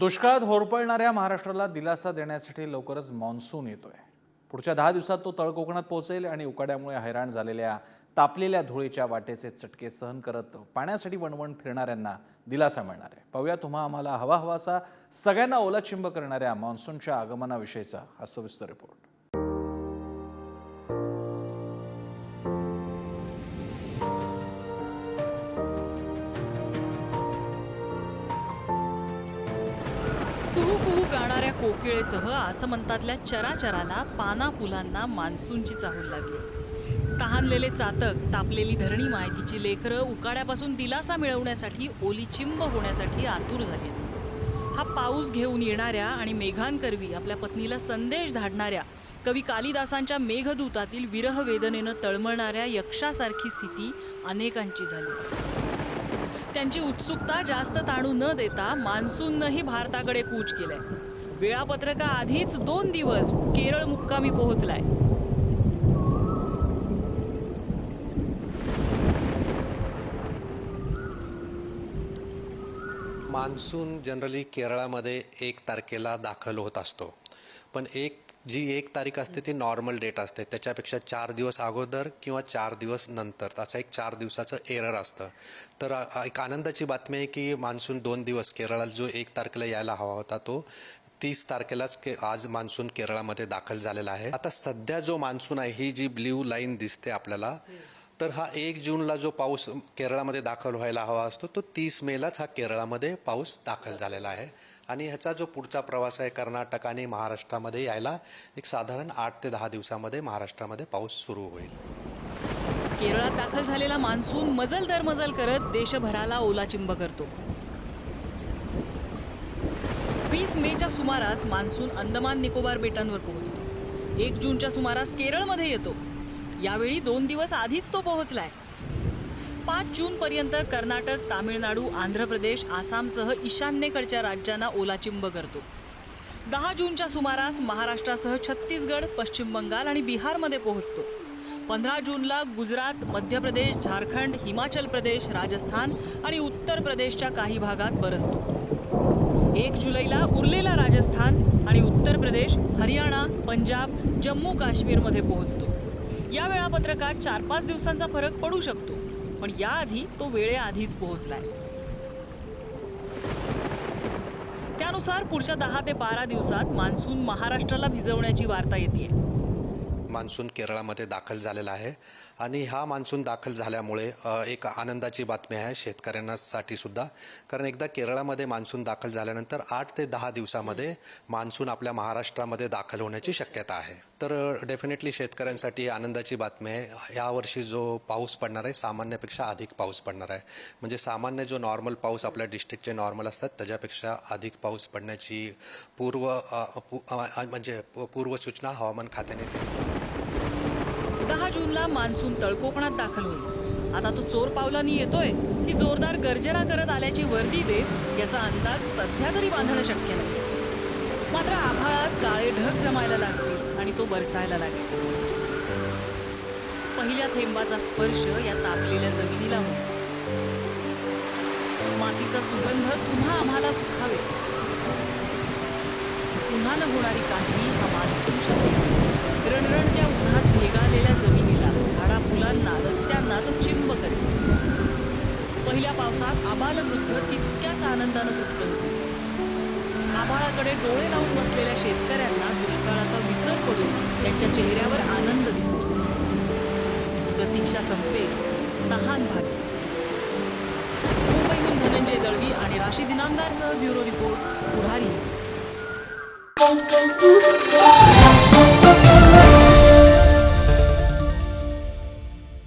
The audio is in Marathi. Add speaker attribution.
Speaker 1: दुष्काळात होरपळणाऱ्या महाराष्ट्राला दिलासा देण्यासाठी लवकरच मान्सून येतोय. पुढच्या दहा दिवसात तो तळकोकणात पोहोचेल आणि उकाड्यामुळे हैराण झालेल्या तापलेल्या धुळीच्या वाटेचे चटके सहन करत पाण्यासाठी वणवण फिरणाऱ्यांना दिलासा मिळणार. आहे पाहूया तुम्हा आम्हाला हवा हवासा सगळ्यांना ओलाचिंब करणाऱ्या मान्सूनच्या आगमनाविषयीचा हा सविस्तर रिपोर्ट
Speaker 2: कुहू कुहू गाणाऱ्या कोकिळेसह आसमंतातल्या चराचराला पाना फुलांना मान्सूनची चाहूल लागली. तहानलेले चातक तापलेली धरणी माहितीची लेकरं उकाड्यापासून दिलासा मिळवण्यासाठी ओली चिंब होण्यासाठी आतुर झाली. हा पाऊस घेऊन येणाऱ्या आणि मेघांकरवी आपल्या पत्नीला संदेश धाडणाऱ्या कवी कालिदासांच्या मेघदूतातील विरह वेदनेनं तळमळणाऱ्या यक्षासारखी स्थिती अनेकांची झाली. त्यांची उत्सुकता जास्त ताणू न देता मान्सूननंही भारताकडे कूच केलंय. वेळापत्रका आधीच दोन दिवस केरळ मुक्कामी पोहोचलाय.
Speaker 3: मान्सून जनरली केरळामध्ये एक तारखेला दाखल होत असतो. पण एक जी एक तारीख असते ती नॉर्मल डेट असते. त्याच्यापेक्षा चार दिवस अगोदर किंवा चार दिवस नंतर. असं एक चार दिवसाचं एरर असतं. तर एक आनंदाची बातमी आहे की मान्सून दोन दिवस केरळाला जो एक तारखेला यायला हवा होता तो तीस तारखेलाच के आज मान्सून केरळामध्ये दाखल झालेला आहे. आता सध्या जो मान्सून आहे ही जी ब्ल्यू लाईन दिसते आपल्याला तर हा एक जूनला जो पाऊस केरळामध्ये दाखल व्हायला हवा असतो तो तीस मेलाच हा केरळामध्ये पाऊस दाखल झालेला आहे. आणि ह्याचा जो पुढचा प्रवास आहे कर्नाटक आणि महाराष्ट्रामध्ये यायला एक साधारण आठ ते दहा दिवसामध्ये महाराष्ट्रामध्ये पाऊस सुरू होईल.
Speaker 2: केरळात दाखल झालेला मान्सून मजल दर मजल करत देशभराला ओलाचिंब करतो. वीस मेच्या सुमारास मान्सून अंदमान निकोबार बेटांवर पोहोचतो. एक जूनच्या सुमारास केरळमध्ये येतो. यावेळी दोन दिवस आधीच तो पोहोचलाय. पाच जून पर्यंत कर्नाटक तामिळनाडू आंध्र प्रदेश आसामसह ईशान्येकडच्या राज्यांना ओलाचिंब करतो. दहा जूनच्या सुमारास महाराष्ट्रासह छत्तीसगड पश्चिम बंगाल आणि बिहारमध्ये पोहोचतो. पंधरा जूनला गुजरात मध्य प्रदेश झारखंड हिमाचल प्रदेश राजस्थान आणि उत्तर प्रदेशच्या काही भागात बरसतो. एक जुलैला उरलेला राजस्थान आणि उत्तर प्रदेश हरियाणा पंजाब जम्मू काश्मीरमध्ये पोहोचतो. या वेळापत्रकात चार पाच दिवसांचा फरक पडू शकतो. पण याआधी तो वेळेआधीच पोहोचलाय. त्यानुसार पुढच्या दहा ते बारा दिवसात मान्सून महाराष्ट्राला भिजवण्याची वार्ता येते
Speaker 3: मान्सून केरळामध्ये दाखल झालेला आहे. आणि हा मान्सून दाखल झाल्यामुळे एक आनंदाची बातमी आहे शेतकऱ्यांसाठी सुद्धा. कारण एकदा केरळामध्ये मान्सून दाखल झाल्यानंतर आठ ते दहा दिवसामध्ये मान्सून आपल्या महाराष्ट्रामध्ये दाखल होण्याची शक्यता आहे. तर डेफिनेटली शेतकऱ्यांसाठी आनंदाची बातमी आहे. यावर्षी जो पाऊस पडणार आहे सामान्यपेक्षा अधिक पाऊस पडणार आहे. म्हणजे सामान्य जो नॉर्मल पाऊस आपल्या डिस्ट्रिक्टचे नॉर्मल असतात त्याच्यापेक्षा अधिक पाऊस पडण्याची पूर्व म्हणजे पूर्वसूचना हवामान खात्याने दिली
Speaker 2: दहा जूनला मान्सून तळकोकणात दाखल होईल. आता तो चोर पावलांनी येतोय. की जोरदार गर्जना करत आल्याची वर्दी देत याचा अंदाज सध्या तरी बांधणं शक्य नाही. मात्र आभाळात काळे ढग जमायला लागतील आणि तो बरसायला लागेल. पहिल्या थेंबाचा स्पर्श या तापलेल्या जमिनीला होईल मातीचा सुगंध पुन्हा आम्हाला सुखावे. पुन्हा न होणारी काही हा मान्सून शक्य रणरणत्या आबाल वृद्ध तितक्याच आनंदानं तुटलं होतं आभाळाकडे डोळे लावून बसलेल्या शेतकऱ्यांना दुष्काळाचा विसर पडून त्यांच्या चेहऱ्यावर आनंद दिसेल. प्रतीक्षा संपेल तहान भागी मुंबईहून धनंजय दळवी आणि राशी इनामदारसह ब्युरो रिपोर्ट.